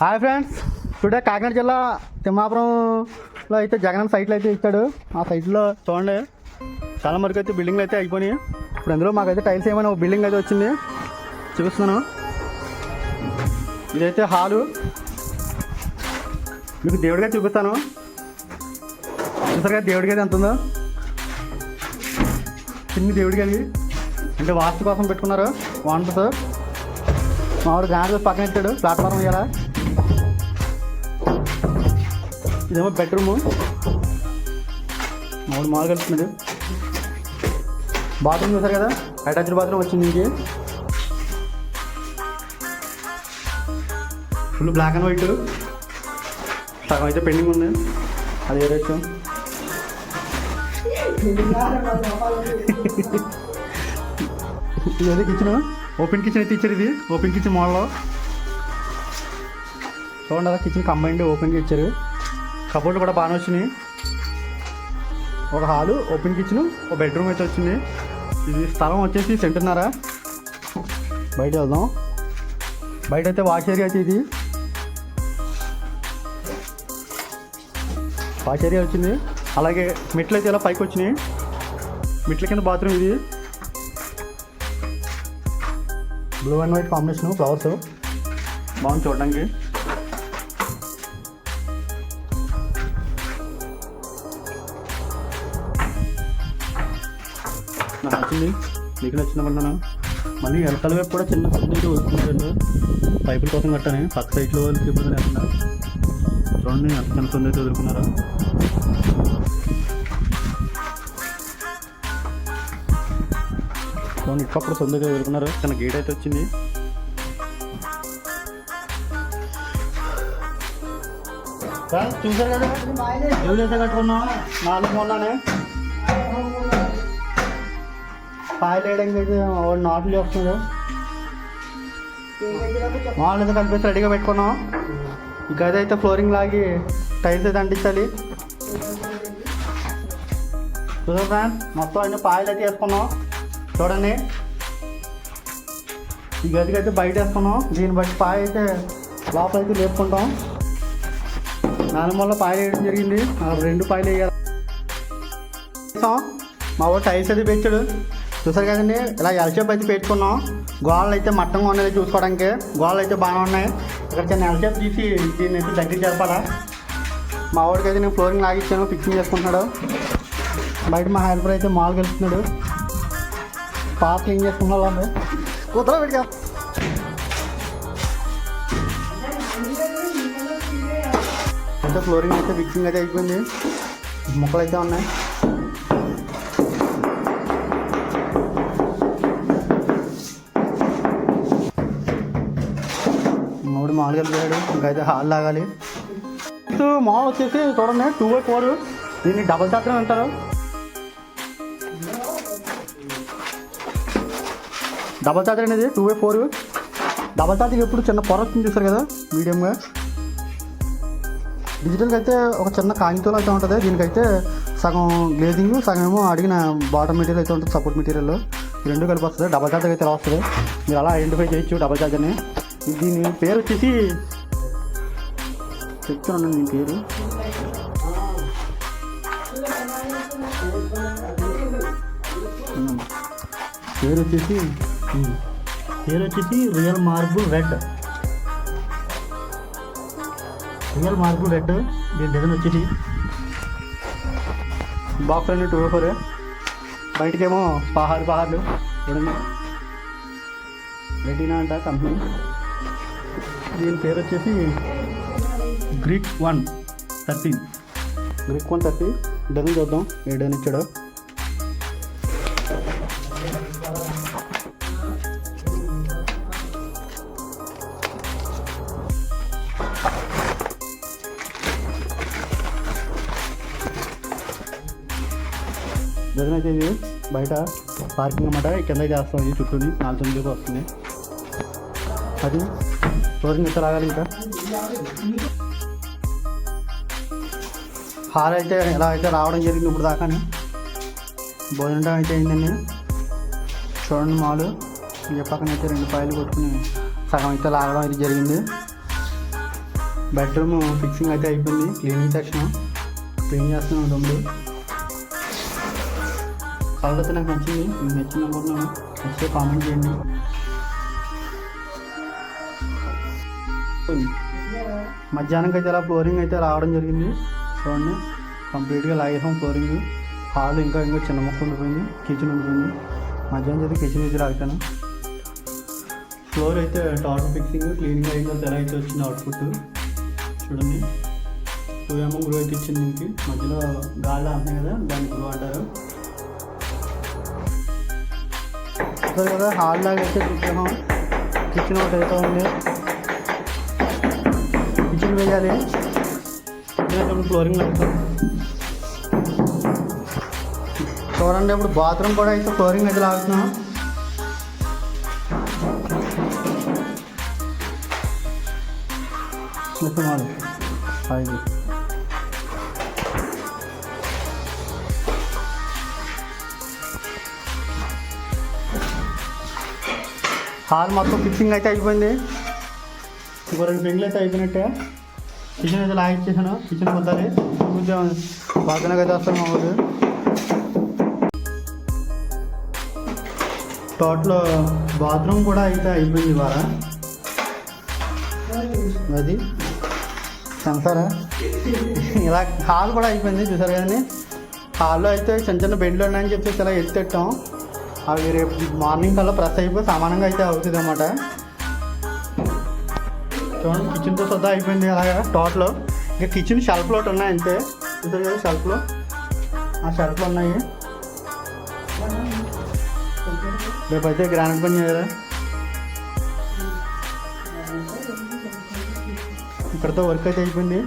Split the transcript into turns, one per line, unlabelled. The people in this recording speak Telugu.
Hi friends. టుడే కాకినాడ జిల్లా తిమ్మాపురంలో అయితే జగన్ సైట్లు అయితే ఇచ్చాడు. ఆ సైట్లో చూడండి. చాలా మరకు అయితే బిల్డింగ్లు అయితే అయిపోయినాయి. ఇప్పుడు అందులో మాకైతే టైల్స్ ఏమైనా ఒక బిల్డింగ్ అయితే వచ్చింది. చూపిస్తున్నాను. ఇదైతే హాలు. మీకు దేవుడిగా చూపిస్తాను. చూసారుగా దేవుడి గది ఎంత ఉందో చిన్ని దేవుడి గది అంటే వాస్తు కోసం పెట్టుకున్నారు. బాగుంటుంది మామిడి గాడి పక్కన ఇచ్చాడు ప్లాట్ఫామ్ ఇవ్వాలా ఇదేమో బెడ్రూము మూడు మాలు కలుపుతున్నాడు బాత్రూమ్ చూసారు కదా? అటాచ్డ్ బాత్రూమ్ వచ్చింది ఇంకే ఫుల్ బ్లాక్ అండ్ వైట్ సగం అయితే పెండింగ్ ఉంది. అది ఏదైతే ఇదే కిచెన్ ఓపెన్ కిచెన్ అయితే ఇచ్చారు ఇది? ఓపెన్ కిచెన్ మోడల్లో చూడండి అలా కిచెన్ కంబైండ్ ఓపెన్గా ఇచ్చారు కబోర్డ్లు కూడా బాగానే వచ్చినాయి. ఒక హాలు ఓపెన్ కిచెన్ ఒక బెడ్రూమ్ అయితే వచ్చింది. ఇది స్థలం వచ్చేసి సెంటున్నారా బయట వెళ్దాం. బయట అయితే వాష్ ఏరియా అయితే ఇది. వాష్ ఏరియా వచ్చింది. అలాగే మెట్లు అయితే ఇలా పైకి వచ్చినాయి. మెట్ల కింద బాత్రూమ్ ఇది. Blue and white combination flowers బాగుంది చూడడానికి. నాకు నచ్చింది మీకు నచ్చిందనుకుంటున్నాను మళ్ళీ వెనకాల వైపు కూడా చిన్న సబ్జెక్ట్ వస్తుందండి పైపుల కోసం కట్టాను. పక్క సైడ్లో వాళ్ళకి ఇబ్బంది లేకుండా. చూడండి ఎంత చిన్న సబ్జెక్ట్ అయితే చూడండి ఇప్పుడు సొంతగా వదులుకున్నారు తన గేట్ అయితే వచ్చింది. ఫ్రెండ్స్, చూసారు కదా? ఎవరైతే కట్టుకున్నాం నాలుగు మొన్ననే పాయలు వేయడానికి అయితే వాడు నాట్లు చేస్తున్నాడు వాళ్ళు అయితే కనిపిస్తే రెడీగా పెట్టుకున్నాం. గది అయితే ఫ్లోరింగ్ లాగి టైల్స్ అయితే అంటించాలి. చూసారు ఫ్రెండ్స్? మొత్తం అన్ని పాయలు అయితే వేసుకున్నాం. చూడండి. ఈ గదికి అయితే బయట వేసుకున్నాం. దీన్ని బట్టి పాయ అయితే లోపల అయితే లేపుకుంటాం. నాలుగు వల్ల పాయలు వేయడం జరిగింది. రెండు పాయలు వేయాలి. మా వాడు టైల్స్ అది పెంచాడు. చూసారు కదండి? ఇలా ఎల్షేప్ అయితే పెట్టుకున్నాం. గోడలు అయితే మట్టంగా ఉన్నాయి చూసుకోవడానికి. గోడలు అయితే బాగానే ఉన్నాయి. ఇక్కడ చిన్న ఎల్షేప్ తీసి దీన్ని అయితే దగ్గర జరపాలా మా వాడికి అయితే నేను ఫ్లోరింగ్ లాగిచ్చాను ఫిక్సింగ్ చేసుకుంటున్నాడు. బయట మా హెల్పర్ అయితే మాల్ వెళ్తున్నాడు పాత క్లీన్ చేసుకున్న వాళ్ళు కూతురు పెట్టుకో. అయితే ఫ్లోరింగ్ అయితే ఫిక్సింగ్ అయితే అయిపోయింది. మొక్కలు అయితే ఉన్నాయి. మూడు మామూలుగా వెళ్ళాడు. ఇంకైతే హాల్ లాగాలి. ఇది మాల్ వచ్చేసి చూడండి టూ బై ఫోర్ దీన్ని డబల్ శాతం అంటారు. డబల్ చార్జర్ అనేది two by four double charger ఎప్పుడు చిన్న పొర వచ్చింది చూస్తారు కదా మీడియంగా డిజిటల్గా అయితే ఒక చిన్న కాగితం అయితే ఉంటుంది. దీనికైతే సగం గ్లేజింగ్ సగం ఏమో అడిగిన బాటమ్ మెటీరియల్ అయితే ఉంటుంది సపోర్ట్ మెటీరియల్ ఈ రెండు కలిపి వస్తుంది. డబల్ చార్జర్ అయితే వస్తుంది. మీరు అలా ఐడెంటిఫై చేయొచ్చు డబల్ చార్జర్ని దీని పేరు వచ్చేసి చెప్తున్నాను దీని పేరు. పేరు వచ్చేసి పేరు వచ్చేసి real marble red. Real marble red దీని డిజైన్ వచ్చేసి బాక్స్ అన్ని టూ ఫోర్ బయటకేమో పహారు పహార్లు చూడండి రెడీనా అంట కంపెనీ. దీని పేరు వచ్చేసి Greek one thirteen. Greek one thirty. Dozen చూద్దాం. ఏ డజన్ ఇచ్చాడో? డజన్ అయితే ఇది బయట పార్కింగ్ అన్నమాట. కింద చేస్తాం ఇది చుట్టూని. నాలుగు తొమ్మిదికి వస్తుంది. అది రోజు అయితే రాగాలి ఇంకా? హాల్ అయితే ఎలా అయితే రావడం జరిగింది ఇప్పుడు దాకానే భోజనం అయితే అయిందండి. చూడండి మాలు. ఈ పక్కన అయితే రెండు పాయలు కొట్టుకుని సగం అయితే లాగడం అయితే జరిగింది. బెడ్రూమ్ ఫిక్సింగ్ అయితే అయిపోయింది. క్లీనింగ్ సెక్షన్ క్లీన్ చేస్తున్నాం తొమ్మిది కలర్ అయితే నాకు నచ్చింది. మీకు నచ్చింది అనుకుంటున్నాను. నచ్చితే కామెంట్ చేయండి. మధ్యాహ్నం అయితే ఇలా ఫ్లోరింగ్ అయితే రావడం జరిగింది. చూడండి కంప్లీట్గా లాగేసాం ఫ్లోరింగ్ హాల్ ఇంకా ఇంకా చిన్న మొక్క ఉండిపోయింది కిచెన్ ఉండిపోయింది. మధ్యాహ్నం అయితే కిచెన్ అయితే లాగుతాను ఫ్లోర్ అయితే టాప్ ఫిక్సింగ్ క్లీనింగ్ అయిన తర్వాత ఎలా అయితే వచ్చింది అవుట్పుట్ చూడండి. టూ ఎంఎం గ్రో అయితే ఇచ్చింది దీనికి. మధ్యలో గాలి అంటున్నాయి కదా దాన్ని గ్రో అంటారు. కదా హాల్ లాగా అయితే చూసాము కిచెన్ ఒకటి అయితే ఉంది. కిచెన్ వేయాలి. ఫ్లోరింగ్ లాగుతాం చూడండి ఇప్పుడు బాత్రూమ్ కూడా అయితే ఫ్లోరింగ్ అయితే లాగుతున్నాం. ఐదు. హాల్ మొత్తం ఫిక్సింగ్ అయితే అయిపోయింది. ఇంకో రెండు పెంగులు అయితే అయిపోయినట్టే. కిచెన్ అయితే లాగిచ్చేసాను కిచెన్ పొద్దాలి కొంచెం బాత్రూమ్కి అయితే వస్తాను మా టోటల్ బాత్రూమ్ కూడా అయితే అయిపోయింది ఇవాళ. అది సెన్సారా ఇలా హాల్ కూడా అయిపోయింది చూసారు కదండి? హాల్లో అయితే చిన్న చిన్న బెడ్లు ఉన్నాయని చెప్పేసి ఇలా ఎత్తెట్టాం. అవి రేపు మార్నింగ్ కల్లా ప్రెస్ అయిపోయి సమానంగా అయితే అవుతుంది అన్నమాట. చూడండి కిచెన్తో సదా అయిపోయింది అలాగా టోటల్ ఇంకా కిచెన్ షెల్ఫ్లో ఒకటి ఉన్నాయి అంతే ఇద్దరు కదా షెల్ఫ్లో ఆ షెల్ఫ్లు ఉన్నాయి. రేపు అయితే గ్రానైట్ పని చేయాలి ఇక్కడతో వర్క్ అయితే అయిపోయింది.